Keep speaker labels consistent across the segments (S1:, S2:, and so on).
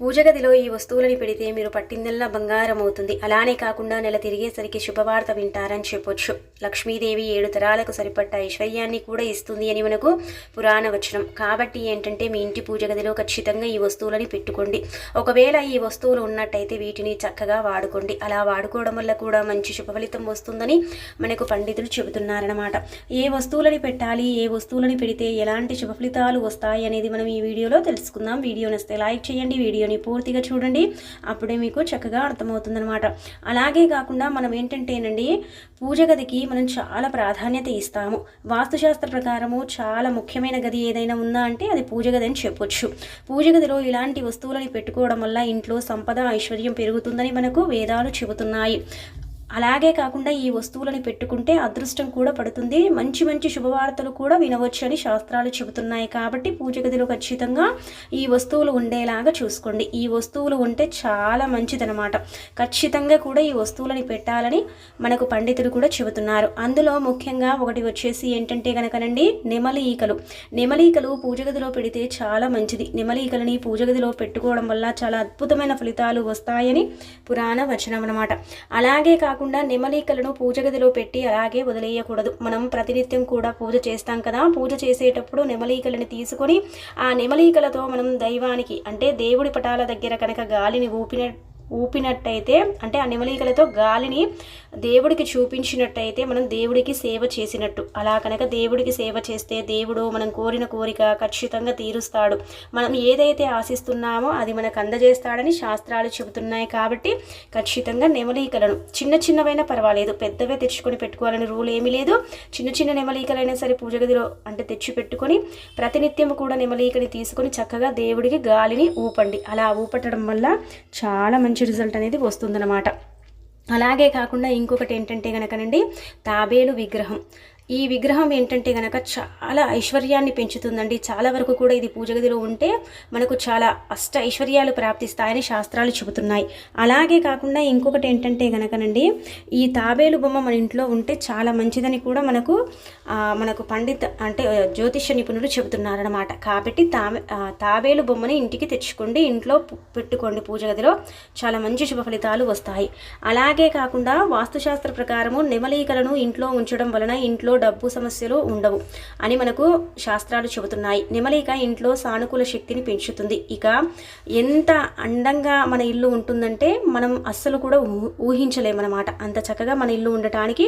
S1: పూజ గదిలో ఈ వస్తువులని పెడితే మీరు పట్టిందల్లా బంగారం అవుతుంది అలానే కాకుండా నెల తిరిగేసరికి శుభవార్త వింటారని చెప్పొచ్చు. లక్ష్మీదేవి ఏడు తరాలకు సరిపడ్డ ఐశ్వర్యాన్ని కూడా ఇస్తుంది అని మనకు పురాణ వచనం. కాబట్టి ఏంటంటే మీ ఇంటి పూజ గదిలో ఖచ్చితంగా ఈ వస్తువులని పెట్టుకోండి. ఒకవేళ ఈ వస్తువులు ఉన్నట్టయితే వీటిని చక్కగా వాడుకోండి. అలా వాడుకోవడం వల్ల కూడా మంచి శుభ ఫలితం వస్తుందని మనకు పండితులు చెబుతున్నారనమాట ఏ వస్తువులని పెట్టాలి ఏ వస్తువులని పెడితే ఎలాంటి శుభ ఫలితాలు వస్తాయి అనేది మనం ఈ వీడియోలో తెలుసుకుందాం. వీడియో నస్తే లైక్ చేయండి వీడియో వీడియోని పూర్తిగా చూడండి. అప్పుడే మీకు చక్కగా అర్థమవుతుందనమాట అలాగే కాకుండా మనం ఏంటంటేనండి పూజ గదికి మనం చాలా ప్రాధాన్యత ఇస్తాము. వాస్తుశాస్త్ర ప్రకారము చాలా ముఖ్యమైన గది ఏదైనా ఉందా అంటే అది పూజ గది అని చెప్పొచ్చు. పూజ గదిలో ఇలాంటి వస్తువులని పెట్టుకోవడం వల్ల ఇంట్లో సంపద ఐశ్వర్యం పెరుగుతుందని మనకు వేదాలు చెబుతున్నాయి. అలాగే కాకుండా ఈ వస్తువులను పెట్టుకుంటే అదృష్టం కూడా పడుతుంది. మంచి మంచి శుభవార్తలు కూడా వినవచ్చు అని శాస్త్రాలు చెబుతున్నాయి. కాబట్టి పూజ గదిలో ఖచ్చితంగా ఈ వస్తువులు ఉండేలాగా చూసుకోండి. ఈ వస్తువులు ఉంటే చాలా మంచిదనమాట ఖచ్చితంగా కూడా ఈ వస్తువులని పెట్టాలని మనకు పండితులు కూడా చెబుతున్నారు. అందులో ముఖ్యంగా ఒకటి వచ్చేసి ఏంటంటే కనుకనండి నెమలి ఈకలు పూజ గదిలో పెడితే చాలా మంచిది. నెమలీకలని పూజ గదిలో పెట్టుకోవడం వల్ల చాలా అద్భుతమైన ఫలితాలు వస్తాయని పురాణ వచనం అనమాట అలాగే కాకుండా నెమలీకలను పూజ గదిలో పెట్టి అలాగే వదిలేయకూడదు. మనం ప్రతినిత్యం కూడా పూజ చేస్తాం కదా. పూజ చేసేటప్పుడు నెమలీకలను తీసుకొని ఆ నెమలీకలతో మనం దైవానికి అంటే దేవుడి పటాల దగ్గర కనుక గాలిని ఊపిన ఊపినట్టయితే అంటే ఆ నెమలికలతో గాలిని దేవుడికి చూపించినట్టయితే మనం దేవుడికి సేవ చేసినట్టు. అలా కనుక దేవుడికి సేవ చేస్తే దేవుడు మనం కోరిన కోరిక ఖచ్చితంగా తీరుస్తాడు. మనం ఏదైతే ఆశిస్తున్నామో అది మనకు అందజేస్తాడని శాస్త్రాలు చెబుతున్నాయి కాబట్టి ఖచ్చితంగా నెమలీకలను చిన్న చిన్నవైనా పర్వాలేదు పెద్దవే తెచ్చుకొని పెట్టుకోవాలని రూల్ ఏమీ లేదు. చిన్న చిన్న నెమలీకలైనా సరే పూజ గదిలో అంటే తెచ్చి పెట్టుకొని ప్రతినిత్యం కూడా నెమలీకని తీసుకొని చక్కగా దేవుడికి గాలిని ఊపండి. అలా ఊపటడం వల్ల చాలా మంచి రిజల్ట్ అనేది వస్తుందన్నమాట. అలాగే కాకుండా ఇంకొకటి ఏంటంటే కనుకనండి తాబేలు విగ్రహం. ఈ విగ్రహం ఏంటంటే గనక చాలా ఐశ్వర్యాన్ని పెంచుతుందండి. చాలా వరకు కూడా ఇది పూజ గదిలో ఉంటే మనకు చాలా అష్ట ఐశ్వర్యాలు ప్రాప్తిస్తాయని శాస్త్రాలు చెబుతున్నాయి. అలాగే కాకుండా ఇంకొకటి ఏంటంటే గనకనండి ఈ తాబేలు బొమ్మ మన ఇంట్లో ఉంటే చాలా మంచిదని కూడా మనకు మనకు పండిత అంటే జ్యోతిష్య నిపుణులు చెబుతున్నారనమాట కాబట్టి తాబే తాబేలు బొమ్మని ఇంటికి తెచ్చుకోండి ఇంట్లో పెట్టుకోండి పూజ గదిలో. చాలా మంచి శుభ ఫలితాలు వస్తాయి. అలాగే కాకుండా వాస్తుశాస్త్ర ప్రకారము నెమలీకలను ఇంట్లో ఉంచడం వలన ఇంట్లో డబ్బు సమస్యలు ఉండవు అని మనకు శాస్త్రాలు చెబుతున్నాయి. నెమలిక ఇంట్లో సానుకూల శక్తిని పెంచుతుంది. ఇక ఎంత అందంగా మన ఇల్లు ఉంటుందంటే మనం అస్సలు కూడా ఊహించలేమన్నమాట. అంత చక్కగా మన ఇల్లు ఉండటానికి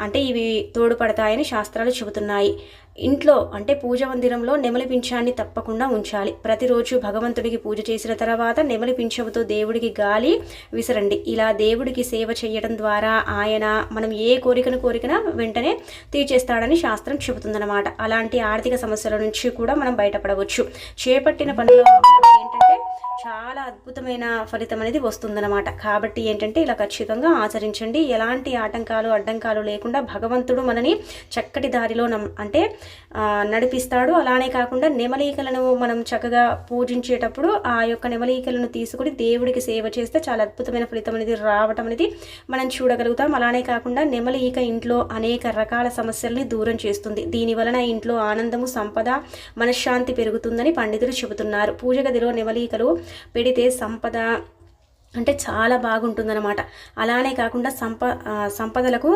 S1: అంటే ఇవి తోడ్పడతాయని శాస్త్రాలు చెబుతున్నాయి. ఇంట్లో అంటే పూజ మందిరంలో నెమలి పింఛాన్ని తప్పకుండా ఉంచాలి. ప్రతిరోజు భగవంతుడికి పూజ చేసిన తర్వాత నెమలి పింఛముతో దేవుడికి గాలి విసరండి. ఇలా దేవుడికి సేవ చేయడం ద్వారా ఆయన మనం ఏ కోరికను కోరికన వెంటనే తీర్చేస్తాడని శాస్త్రం చెబుతుందన్నమాట. అలాంటి ఆర్థిక సమస్యల నుంచి కూడా మనం బయటపడవచ్చు. చేపట్టిన పనులు చాలా అద్భుతమైన ఫలితం అనేది వస్తుందన్నమాట. కాబట్టి ఏంటంటే ఇలా ఖచ్చితంగా ఆచరించండి. ఎలాంటి ఆటంకాలు అడ్డంకాలు లేకుండా భగవంతుడు మనని చక్కటి దారిలో నమ్ అంటే నడిపిస్తాడు. అలానే కాకుండా నెమలీకలను మనం చక్కగా పూజించేటప్పుడు ఆ యొక్క నెమలీకలను తీసుకుని దేవుడికి సేవ చేస్తే చాలా అద్భుతమైన ఫలితం అనేది రావటం అనేది మనం చూడగలుగుతాం. అలానే కాకుండా నెమలి ఈక ఇంట్లో అనేక రకాల సమస్యల్ని దూరం చేస్తుంది. దీని వలన ఇంట్లో ఆనందము సంపద మనశ్శాంతి పెరుగుతుందని పండితులు చెబుతున్నారు. పూజ గదిలో నెమలీకలు పెడితే సంపద అంటే చాలా బాగుంటుందన్నమాట. అలానే కాకుండా సంప సంపదలకు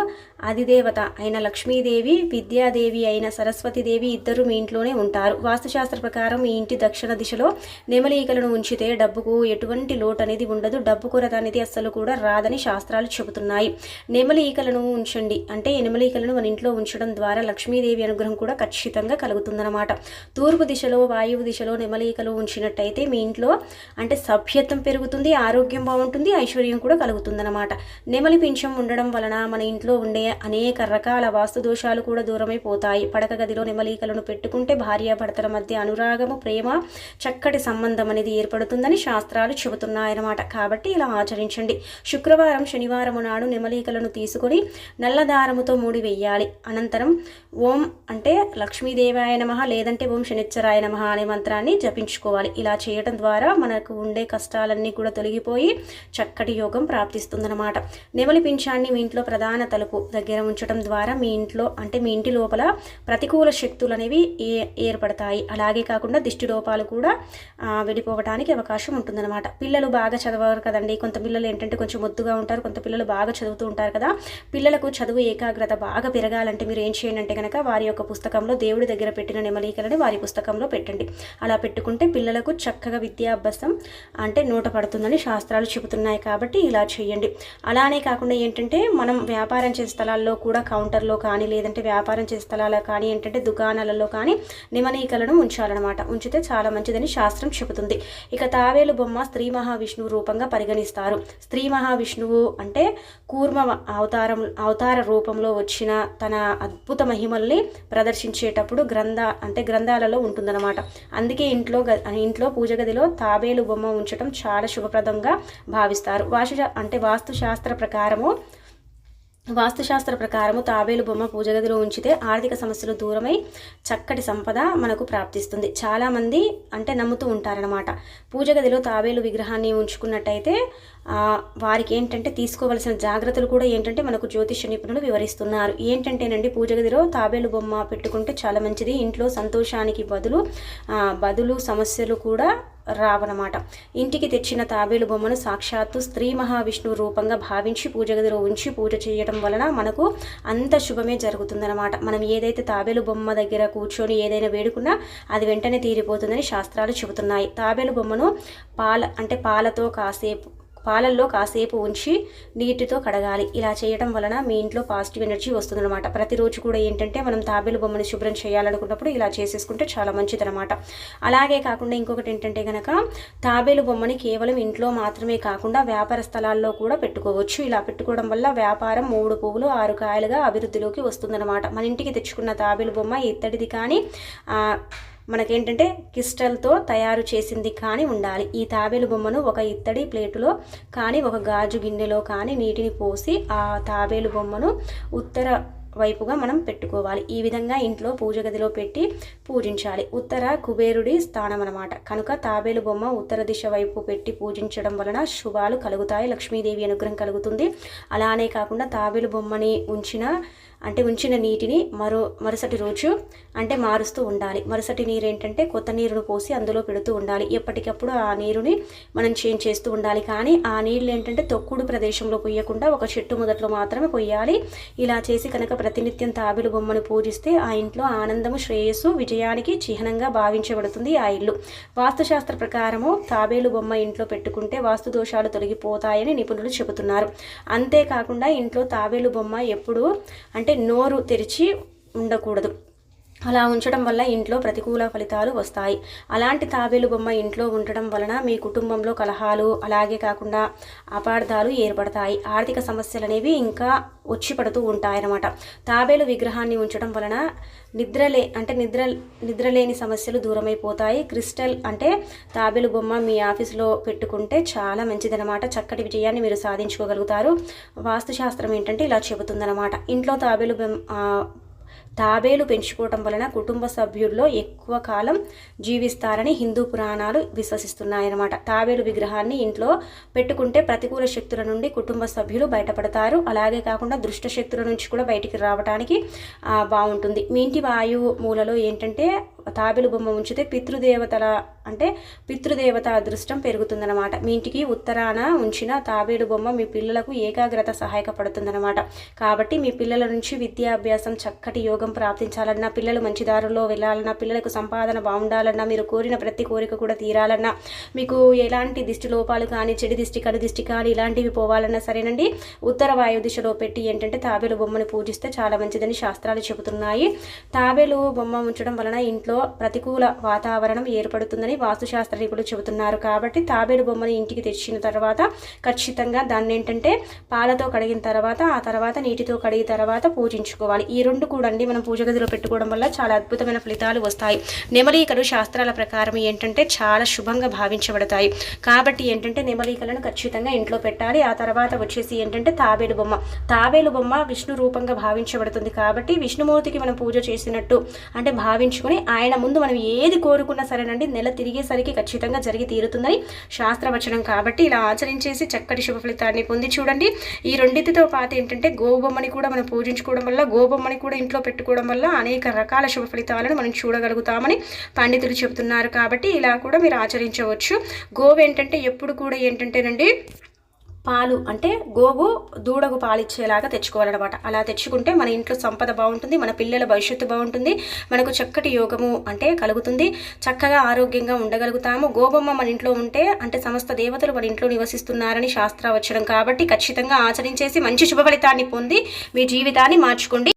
S1: అధిదేవత అయిన లక్ష్మీదేవి విద్యాదేవి అయిన సరస్వతిదేవి ఇద్దరు మీ ఇంట్లోనే ఉంటారు. వాస్తుశాస్త్ర ప్రకారం మీ ఇంటి దక్షిణ దిశలో నెమలీకలను ఉంచితే డబ్బుకు ఎటువంటి లోటు అనేది ఉండదు. డబ్బు కొరత అనేది అస్సలు కూడా రాదని శాస్త్రాలు చెబుతున్నాయి. నెమలీకలను ఉంచండి. అంటే నెమలీకలను మన ఇంట్లో ఉంచడం ద్వారా లక్ష్మీదేవి అనుగ్రహం కూడా ఖచ్చితంగా కలుగుతుందన్నమాట. తూర్పు దిశలో వాయువు దిశలో నెమలీకలు ఉంచినట్టయితే మీ ఇంట్లో అంటే సభ్యత్వం పెరుగుతుంది ఆరోగ్యం బాగుంటుంది ఐశ్వర్యం కూడా కలుగుతుందన్నమాట. నెమలి పింఛం ఉండడం వలన మన ఇంట్లో ఉండే అనేక రకాల వాస్తు దోషాలు కూడా దూరమైపోతాయి పడక గదిలో నెమలీకలను పెట్టుకుంటే భార్యాభర్తల మధ్య అనురాగము ప్రేమ చక్కటి సంబంధం అనేది ఏర్పడుతుందని శాస్త్రాలు చెబుతున్నాయన్నమాట. కాబట్టి ఇలా ఆచరించండి. శుక్రవారం శనివారం నాడు నెమలీకలను తీసుకొని నల్లదారముతో మూడి వెయ్యాలి. అనంతరం ఓం అంటే లక్ష్మీదేవాయ నమ లేదంటే ఓం శనిచ్చరాయ నమ అనే మంత్రాన్ని జపించుకోవాలి. ఇలా చేయడం ద్వారా మనకు ఉండే కష్టాలన్నీ కూడా తొలగిపోయి చక్కటి యోగం ప్రాప్తిస్తుందన్నమాట. నెమలి పింఛాన్ని మీ ఇంట్లో ప్రధాన తలుపు దగ్గర ఉంచడం ద్వారా మీ ఇంట్లో అంటే మీ ఇంటి లోపల ప్రతికూల శక్తులు అనేవి ఏ ఏర్పడతాయి. అలాగే కాకుండా దిష్టి లోపాలు కూడా ఆ, వెళ్ళిపోవడానికి అవకాశం ఉంటుందన్నమాట. పిల్లలు బాగా చదవరు కదండి. కొంత పిల్లలు ఏంటంటే కొంచెం ముద్దుగా ఉంటారు కొంత పిల్లలు బాగా చదువుతూ ఉంటారు కదా. పిల్లలకు చదువు ఏకాగ్రత బాగా పెరగాలంటే మీరు ఏం చేయండి అంటే కనుక వారి యొక్క పుస్తకంలో దేవుడి దగ్గర పెట్టిన నెమలికలని వారి పుస్తకంలో పెట్టండి. అలా పెట్టుకుంటే పిల్లలకు చక్కగా విద్యాభ్యాసం అంటే నూట పడుతుందని శాస్త్రాలు చెబుతున్నాయి కాబట్టి ఇలా చేయండి. అలానే కాకుండా ఏంటంటే మనం వ్యాపారం చేసే స్థలాల్లో కూడా కౌంటర్లో కానీ లేదంటే వ్యాపారం చేసే స్థలాల్లో కానీ ఏంటంటే దుకాణాలలో కానీ నిమనీకలను ఉంచాలన్నమాట. ఉంచితే చాలా మంచిదని శాస్త్రం చెబుతుంది. ఇక తావేలు బొమ్మ స్త్రీ మహావిష్ణువు రూపంగా పరిగణిస్తారు. స్త్రీ మహావిష్ణువు అంటే కూర్మ అవతారం అవతార రూపంలో వచ్చిన తన అద్భుత మహిమల్ని ప్రదర్శించేటప్పుడు గ్రంథ అంటే గ్రంథాలలో ఉంటుందన్నమాట. అందుకే ఇంట్లో గ- ఇంట్లో పూజ గదిలో తాబేలు బొమ్మ ఉంచడం చాలా శుభప్రదంగా భావిస్తారు. వాసు అంటే వాస్తుశాస్త్ర ప్రకారము వాస్తుశాస్త్ర ప్రకారము తాబేలు బొమ్మ పూజ గదిలో ఉంచితే ఆర్థిక సమస్యలు దూరమై చక్కటి సంపద మనకు ప్రాప్తిస్తుంది. చాలామంది అంటే నమ్ముతూ ఉంటారనమాట పూజ గదిలో తాబేలు విగ్రహాన్ని ఉంచుకున్నట్టయితే వారికి ఏంటంటే తీసుకోవలసిన జాగ్రత్తలు కూడా ఏంటంటే మనకు జ్యోతిష నిపుణులు వివరిస్తున్నారు. ఏంటంటేనండి పూజగదిలో తాబేలు బొమ్మ పెట్టుకుంటే చాలా మంచిది. ఇంట్లో సంతోషానికి బదులు బదులు సమస్యలు కూడా రావనమాట. ఇంటికి తెచ్చిన తాబేలు బొమ్మను సాక్షాత్తు స్త్రీ మహావిష్ణువు రూపంగా భావించి పూజ గదిలో ఉంచి పూజ చేయడం వలన మనకు అంత శుభమే జరుగుతుందన్నమాట. మనం ఏదైతే తాబేలు బొమ్మ దగ్గర కూర్చొని ఏదైనా వేడుకున్నా అది వెంటనే తీరిపోతుందని శాస్త్రాలు చెబుతున్నాయి. తాబేలు బొమ్మను పాల అంటే పాలతో కాసేపు పాలల్లో కాసేపు ఉంచి నీటితో కడగాలి. ఇలా చేయడం వలన మీ ఇంట్లో పాజిటివ్ ఎనర్జీ వస్తుందన్నమాట. ప్రతిరోజు కూడా ఏంటంటే మనం తాబేలు బొమ్మను శుభ్రం చేయాలనుకున్నప్పుడు ఇలా చేసేసుకుంటే చాలా మంచిదన్నమాట. అలాగే కాకుండా ఇంకొకటి ఏంటంటే కనుక తాబేలు బొమ్మని కేవలం ఇంట్లో మాత్రమే కాకుండా వ్యాపార స్థలాల్లో కూడా పెట్టుకోవచ్చు. ఇలా పెట్టుకోవడం వల్ల వ్యాపారం మూడు పువ్వులు ఆరు కాయలుగా అభివృద్ధిలోకి వస్తుందన్నమాట. మన ఇంటికి తెచ్చుకున్న తాబేలు బొమ్మ ఇత్తడిది కానీ మనకేంటంటే క్రిస్టల్తో తయారు చేసింది కానీ ఉండాలి. ఈ తాబేలు బొమ్మను ఒక ఇత్తడి ప్లేటులో కానీ ఒక గాజు గిన్నెలో కానీ నీటిని పోసి ఆ తాబేలు బొమ్మను ఉత్తర వైపుగా మనం పెట్టుకోవాలి. ఈ విధంగా ఇంట్లో పూజ గదిలో పెట్టి పూజించాలి. ఉత్తర కుబేరుడి స్థానం అనమాట కనుక తాబేలు బొమ్మ ఉత్తర దిశ వైపు పెట్టి పూజించడం వలన శుభాలు కలుగుతాయి. లక్ష్మీదేవి అనుగ్రహం కలుగుతుంది. అలానే కాకుండా తాబేలు బొమ్మని ఉంచిన అంటే ఉంచిన నీటిని మరో మరుసటి రోజు అంటే మారుస్తూ ఉండాలి. మరుసటి నీరు ఏంటంటే కొత్త నీరును పోసి అందులో పెడుతూ ఉండాలి. ఎప్పటికప్పుడు ఆ నీరుని మనం చేంజ్ చేస్తూ ఉండాలి. కానీ ఆ నీళ్ళు ఏంటంటే తొక్కుడు ప్రదేశంలో పోయకుండా ఒక చెట్టు మొదట్లో మాత్రమే పోయాలి ఇలా చేసి కనుక ప్రతినిత్యం తాబేలు బొమ్మను పూజిస్తే ఆ ఇంట్లో ఆనందము శ్రేయస్సు విజయానికి చిహ్నంగా భావించబడుతుంది ఆ ఇల్లు. వాస్తుశాస్త్ర ప్రకారము తాబేలు బొమ్మ ఇంట్లో పెట్టుకుంటే వాస్తు దోషాలు తొలగిపోతాయని నిపుణులు చెబుతున్నారు. అంతేకాకుండా ఇంట్లో తాబేలు బొమ్మ ఎప్పుడు అంటే నోరు తెరిచి ఉండకూడదు. అలా ఉంచడం వల్ల ఇంట్లో ప్రతికూల ఫలితాలు వస్తాయి. అలాంటి తాబేలు బొమ్మ ఇంట్లో ఉండటం వలన మీ కుటుంబంలో కలహాలు అలాగే కాకుండా అపార్థాలు ఏర్పడతాయి. ఆర్థిక సమస్యలు అనేవి ఇంకా వచ్చి పడుతూ ఉంటాయన్నమాట. తాబేలు విగ్రహాన్ని ఉంచడం వలన నిద్రలే అంటే నిద్ర నిద్రలేని సమస్యలు దూరమైపోతాయి. క్రిస్టల్ అంటే తాబేలు బొమ్మ మీ ఆఫీస్లో పెట్టుకుంటే చాలా మంచిదనమాట చక్కటి విజయాన్ని మీరు సాధించుకోగలుగుతారు. వాస్తుశాస్త్రం ఏంటంటే ఇలా చెబుతుందన్నమాట. ఇంట్లో తాబేలు బొమ్మ తాబేలు పెంచుకోవటం వలన కుటుంబ సభ్యుల్లో ఎక్కువ కాలం జీవిస్తారని హిందూ పురాణాలు విశ్వసిస్తున్నాయన్నమాట. తాబేలు విగ్రహాన్ని ఇంట్లో పెట్టుకుంటే ప్రతికూల శక్తుల నుండి కుటుంబ సభ్యులు బయటపడతారు. అలాగే కాకుండా దుష్ట శక్తుల నుంచి కూడా బయటికి రావడానికి బాగుంటుంది మీ ఇంటి వాయువు మూలలో ఏంటంటే తాబేలు బొమ్మ ఉంచితే పితృదేవతల అంటే పితృదేవత అదృష్టం పెరుగుతుందన్నమాట. మీ ఇంటికి ఉత్తరాన ఉంచిన తాబేలు బొమ్మ మీ పిల్లలకు ఏకాగ్రత సహాయకపడుతుందన్నమాట. కాబట్టి మీ పిల్లల నుంచి విద్యాభ్యాసం చక్కటి యోగం ప్రాప్తించాలన్నా పిల్లలు మంచి దారిలో వెళ్ళాలన్నా పిల్లలకు సంపాదన బాగుండాలన్నా మీరు కోరిన ప్రతి కోరిక కూడా తీరాలన్నా మీకు ఎలాంటి దిష్టి లోపాలు కానీ చెడు దిష్టి కడు దిష్టి కానీ ఇలాంటివి పోవాలన్నా సరేనండి. ఉత్తర వాయు దిశలో పెట్టి ఏంటంటే తాబేలు బొమ్మను పూజిస్తే చాలా మంచిదని శాస్త్రాలు చెబుతున్నాయి. తాబేలు బొమ్మ ఉంచడం వలన ఇంట్లో ప్రతికూల వాతావరణం ఏర్పడుతుందని వాస్తుశాస్త్ర నిపుణులు చెబుతున్నారు. కాబట్టి తాబేలు బొమ్మని ఇంటికి తెచ్చిన తర్వాత ఖచ్చితంగా దాన్ని ఏంటంటే పాలతో కడిగిన తర్వాత ఆ తర్వాత నీటితో కడిగిన తర్వాత పూజించుకోవాలి. ఈ రెండు కూడా అండి మనం పూజ గదిలో పెట్టుకోవడం వల్ల చాలా అద్భుతమైన ఫలితాలు వస్తాయి. నెమలీకలు శాస్త్రాల ప్రకారం ఏంటంటే చాలా శుభంగా భావించబడతాయి. కాబట్టి ఏంటంటే నెమలీకలను ఖచ్చితంగా ఇంట్లో పెట్టాలి. ఆ తర్వాత వచ్చేసి ఏంటంటే తాబేలు బొమ్మ. తాబేలు బొమ్మ విష్ణు రూపంగా భావించబడుతుంది. కాబట్టి విష్ణుమూర్తికి మనం పూజ చేసినట్టు అంటే భావించుకొని ఆయన ఆయన ముందు మనం ఏది కోరుకున్నా సరేనండి నెల తిరిగేసరికి ఖచ్చితంగా జరిగి తీరుతుందని శాస్త్రవచనం కాబట్టి ఇలా ఆచరించేసి చక్కటి శుభ ఫలితాన్ని పొంది చూడండి. ఈ రెండింటితో పాటు ఏంటంటే గోబొమ్మని కూడా మనం పూజించుకోవడం వల్ల గోబొమ్మని కూడా ఇంట్లో పెట్టుకోవడం వల్ల అనేక రకాల శుభ ఫలితాలను మనం చూడగలుగుతామని పండితులు చెబుతున్నారు కాబట్టి ఇలా కూడా మీరు ఆచరించవచ్చు. గోవు ఏంటంటే ఎప్పుడు కూడా ఏంటంటేనండి పాలు అంటే గోవు దూడకు పాలిచ్చేలాగా తెచ్చుకోవాలన్నమాట. అలా తెచ్చుకుంటే మన ఇంట్లో సంపద బాగుంటుంది మన పిల్లల భవిష్యత్తు బాగుంటుంది మనకు చక్కటి యోగము అంటే కలుగుతుంది. చక్కగా ఆరోగ్యంగా ఉండగలుగుతాము. గోబొమ్మ మన ఇంట్లో ఉంటే అంటే సమస్త దేవతలు మన ఇంట్లో నివసిస్తున్నారని శాస్త్రవచనం కాబట్టి ఖచ్చితంగా ఆచరించేసి మంచి శుభ ఫలితాన్ని పొంది మీ జీవితాన్ని మార్చుకోండి.